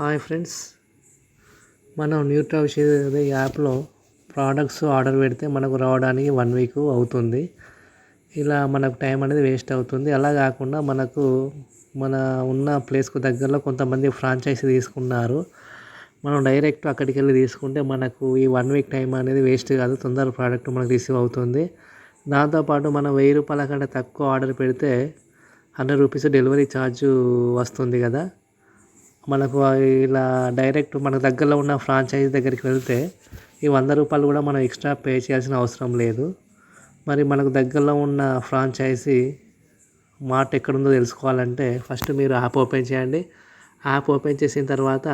Hi friends. మనం new travels యాప్లో products order పెడితే మనకు రావడానికి వన్ వీక్ అవుతుంది. ఇలా మనకు టైం అనేది వేస్ట్ అవుతుంది. అలా కాకుండా మనకు మన ఉన్న ప్లేస్కు దగ్గరలో కొంతమంది ఫ్రాంచైజీ తీసుకున్నారు. మనం డైరెక్ట్ అక్కడికి వెళ్ళి తీసుకుంటే మనకు ఈ వన్ వీక్ టైం అనేది వేస్ట్ కాదు. తొందరగా ప్రోడక్ట్ మనకు రిసీవ్ అవుతుంది. దాంతోపాటు మనం వెయ్యి రూపాయల కంటే తక్కువ ఆర్డర్ పెడితే హండ్రెడ్ రూపీస్ డెలివరీ ఛార్జ్ వస్తుంది కదా. మనకు ఇలా డైరెక్ట్ మనకు దగ్గరలో ఉన్న ఫ్రాంచైజీ దగ్గరికి వెళ్తే ఈ వంద రూపాయలు కూడా మనం ఎక్స్ట్రా పే చేయాల్సిన అవసరం లేదు. మరి మనకు దగ్గరలో ఉన్న ఫ్రాంచైజీ మార్ట్ ఎక్కడుందో తెలుసుకోవాలంటే ఫస్ట్ మీరు యాప్ ఓపెన్ చేయండి. యాప్ ఓపెన్ చేసిన తర్వాత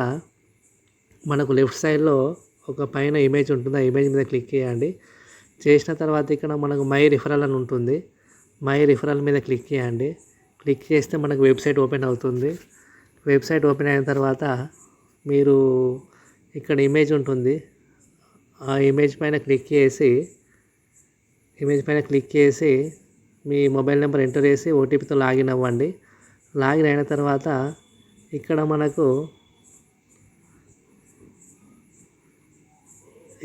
మనకు లెఫ్ట్ సైడ్లో ఒక పైన ఇమేజ్ ఉంటుంది. ఆ ఇమేజ్ మీద క్లిక్ చేయండి. చేసిన తర్వాత ఇక్కడ మనకు మై రిఫరల్ అని ఉంటుంది. మై రిఫరల్ మీద క్లిక్ చేయండి. క్లిక్ చేస్తే మనకు వెబ్సైట్ ఓపెన్ అవుతుంది. వెబ్సైట్ ఓపెన్ అయిన తర్వాత మీరు ఇక్కడ ఇమేజ్ ఉంటుంది. ఆ ఇమేజ్ పైన క్లిక్ చేసి ఇమేజ్ పైన క్లిక్ చేసి మీ మొబైల్ నెంబర్ ఎంటర్ చేసి ఓటీపీతో లాగిన్ అవ్వండి. లాగిన్ అయిన తర్వాత ఇక్కడ మనకు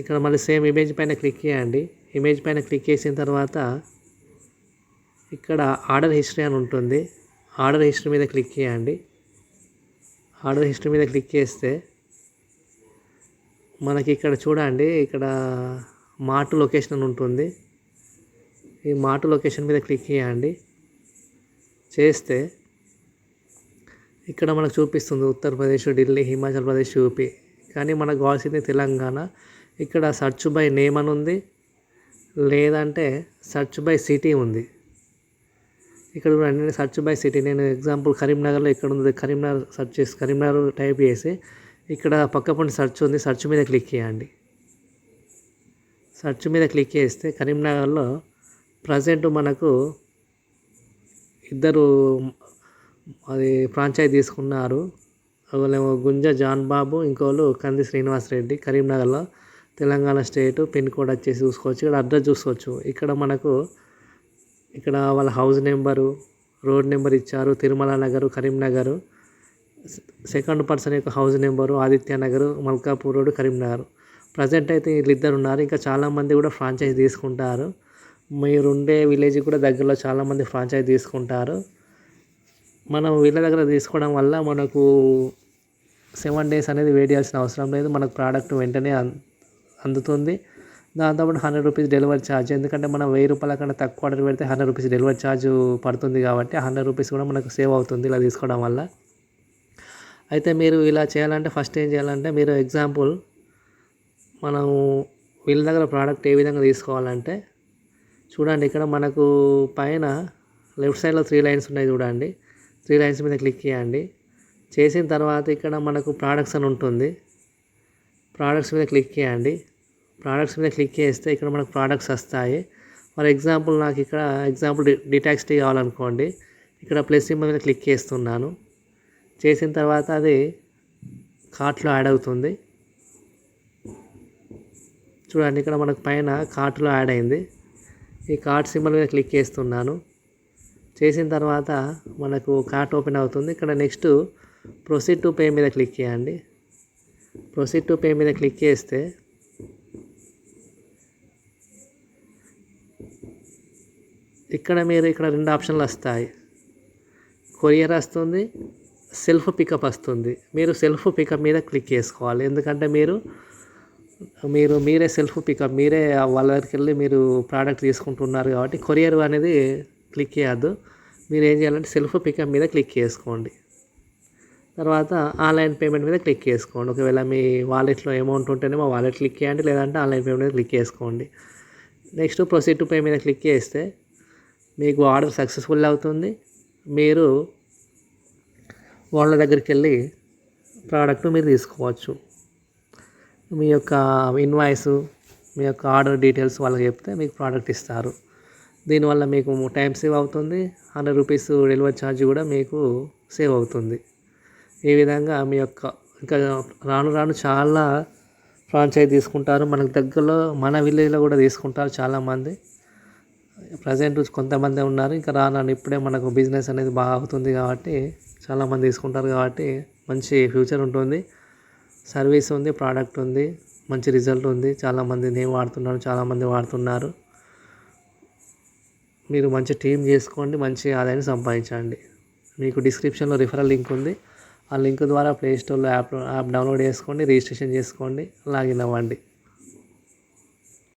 ఇక్కడ మళ్ళీ సేమ్ ఇమేజ్ పైన క్లిక్ చేయండి. ఇమేజ్ పైన క్లిక్ చేసిన తర్వాత ఇక్కడ ఆర్డర్ హిస్టరీ అని ఉంటుంది. ఆర్డర్ హిస్టరీ మీద క్లిక్ చేయండి. ఆర్డర్ హిస్టరీ మీద క్లిక్ చేస్తే మనకి ఇక్కడ చూడండి ఇక్కడ మార్ట్ లొకేషన్ అని ఉంటుంది. ఈ మార్ట్ లొకేషన్ మీద క్లిక్ చేయండి. చేస్తే ఇక్కడ మనకు చూపిస్తుంది ఉత్తరప్రదేశ్ ఢిల్లీ హిమాచల్ ప్రదేశ్ యూపీ. కానీ మనకు కావాల్సింది తెలంగాణ. ఇక్కడ సర్చ్ బై నేమ్ అని ఉంది. లేదంటే సర్చ్ బై సిటీ ఉంది. ఇక్కడ చూడండి సర్చ్ బై సిటీ నేను ఎగ్జాంపుల్ కరీంనగర్లో ఇక్కడ ఉంది కరీంనగర్ సర్చ్ చేసి కరీంనగర్ టైప్ చేసి ఇక్కడ పక్క సర్చ్ ఉంది. సర్చ్ మీద క్లిక్ చేయండి. సర్చ్ మీద క్లిక్ చేస్తే కరీంనగర్లో ప్రజెంట్ మనకు ఇద్దరు అది ఫ్రాంచైజ్ తీసుకున్నారు. ఒకళ్ళేమో గుంజ జాన్ బాబు ఇంకోళ్ళు కంది శ్రీనివాస్ రెడ్డి. కరీంనగర్లో తెలంగాణ స్టేట్ పిన్ కోడ్ వచ్చేసి చూసుకోవచ్చు. ఇక్కడ అడ్రస్ చూసుకోవచ్చు. ఇక్కడ మనకు ఇక్కడ వాళ్ళ హౌస్ నెంబరు రోడ్ నెంబర్ ఇచ్చారు తిరుమల నగరు కరీంనగర్ సెకండ్ పర్సన్ యొక్క house number Aditya Nagar Malkapur road Karimnagar present అయితే వీళ్ళిద్దరు ఉన్నారు. ఇంకా చాలామంది కూడా ఫ్రాంచైజ్ తీసుకుంటారు. మీరు ఉండే విలేజ్ కూడా దగ్గరలో చాలామంది ఫ్రాంచైజ్ తీసుకుంటారు. మనం వీళ్ళ దగ్గర తీసుకోవడం వల్ల మనకు సెవెన్ డేస్ అనేది వెయిట్ చేయాల్సిన అవసరం లేదు. మనకు ప్రోడక్ట్ వెంటనే అందుతుంది. దాంతోపాటు హండ్రెడ్ రూపీస్ డెలివరీ ఛార్జ్. ఎందుకంటే మనం వెయ్యి రూపాయల కన్నా తక్కువ ఆర్డర్ పెడితే హండ్రెడ్ రూపీస్ డెలివరీ ఛార్జ్ పడుతుంది కాబట్టి హండ్రెడ్ రూపీస్ కూడా మనకు సేవ్ అవుతుంది ఇలా తీసుకోవడం వల్ల. అయితే మీరు ఇలా చేయాలంటే ఫస్ట్ ఏం చేయాలంటే మీరు ఎగ్జాంపుల్ మనం వీళ్ళ దగ్గర ప్రోడక్ట్ ఏ విధంగా తీసుకోవాలంటే చూడండి ఇక్కడ మనకు పైన లెఫ్ట్ సైడ్లో త్రీ లైన్స్ ఉన్నాయి చూడండి. త్రీ లైన్స్ మీద క్లిక్ చేయండి. చేసిన తర్వాత ఇక్కడ మనకు ప్రోడక్ట్స్ అని ఉంటుంది. ప్రోడక్ట్స్ మీద క్లిక్ చేయండి. ప్రోడక్ట్స్ మీద క్లిక్ చేస్తే ఇక్కడ మనకు ప్రోడక్ట్స్ వస్తాయి. ఫర్ ఎగ్జాంపుల్ నాకు ఇక్కడ ఎగ్జాంపుల్ డిటాక్స్ టీ కావాలనుకోండి. ఇక్కడ ప్లస్ సింబల్ మీద క్లిక్ చేస్తున్నాను. చేసిన తర్వాత అది కార్ట్లో యాడ్ అవుతుంది. చూడండి ఇక్కడ మనకు పైన కార్ట్లో యాడ్ అయింది. ఈ కార్ట్ సింబల్ మీద క్లిక్ చేస్తున్నాను. చేసిన తర్వాత మనకు కార్ట్ ఓపెన్ అవుతుంది. ఇక్కడ నెక్స్ట్ ప్రొసీడ్ టు పే మీద క్లిక్ చేయండి. ప్రొసీడ్ టు పే మీద క్లిక్ చేస్తే ఇక్కడ మీరు ఇక్కడ రెండు ఆప్షన్లు వస్తాయి. కొరియర్ వస్తుంది సెల్ఫ్ పికప్ వస్తుంది. మీరు సెల్ఫ్ పికప్ మీద క్లిక్ చేసుకోవాలి. ఎందుకంటే మీరు మీరు మీరే సెల్ఫ్ పికప్ మీరే వాళ్ళ దగ్గరికి వెళ్ళి మీరు ప్రోడక్ట్ తీసుకుంటున్నారు కాబట్టి కొరియర్ అనేది క్లిక్ చేయొద్దు. మీరు ఏం చేయాలంటే సెల్ఫ్ పికప్ మీద క్లిక్ చేసుకోండి. తర్వాత ఆన్లైన్ పేమెంట్ మీద క్లిక్ చేసుకోండి. ఒకవేళ మీ వాలెట్లో అమౌంట్ ఉంటేనేమో వాలెట్ క్లిక్ చేయండి లేదంటే ఆన్లైన్ పేమెంట్ మీద క్లిక్ చేసుకోండి. నెక్స్ట్ ప్రొసీడ్ టు పే మీద క్లిక్ చేస్తే మీకు ఆర్డర్ సక్సెస్ఫుల్ అవుతుంది. మీరు వాళ్ళ దగ్గరికి వెళ్ళి ప్రోడక్ట్ మీరు తీసుకోవచ్చు. మీ యొక్క ఇన్వాయిస్ మీ యొక్క ఆర్డర్ డీటెయిల్స్ వాళ్ళకి చెప్తే మీకు ప్రోడక్ట్ ఇస్తారు. దీనివల్ల మీకు టైం సేవ్ అవుతుంది. హండ్రెడ్ రూపీస్ డెలివరీ ఛార్జ్ కూడా మీకు సేవ్ అవుతుంది. ఈ విధంగా మీ యొక్క ఇంకా రాను రాను చాలా ఫ్రాంచైజ్ తీసుకుంటారు. మనకు దగ్గరలో మన విలేజ్లో కూడా తీసుకుంటారు చాలామంది. ప్రజెంట్ కొంతమంది ఉన్నారు. ఇంకా రాను ఇప్పుడే మనకు బిజినెస్ అనేది బాగా అవుతుంది కాబట్టి చాలామంది తీసుకుంటారు కాబట్టి మంచి ఫ్యూచర్ ఉంటుంది. సర్వీస్ ఉంది ప్రోడక్ట్ ఉంది మంచి రిజల్ట్ ఉంది. చాలామంది నేను వాడుతున్నాను చాలామంది వాడుతున్నారు. మీరు మంచి టీం చేసుకోండి మంచి ఆదాయాన్ని సంపాదించండి. మీకు డిస్క్రిప్షన్లో రిఫరల్ లింక్ ఉంది. ఆ లింక్ ద్వారా ప్లే స్టోర్లో యాప్ యాప్ డౌన్లోడ్ చేసుకోండి రిజిస్ట్రేషన్ చేసుకోండి లాగిన్ అవ్వండి.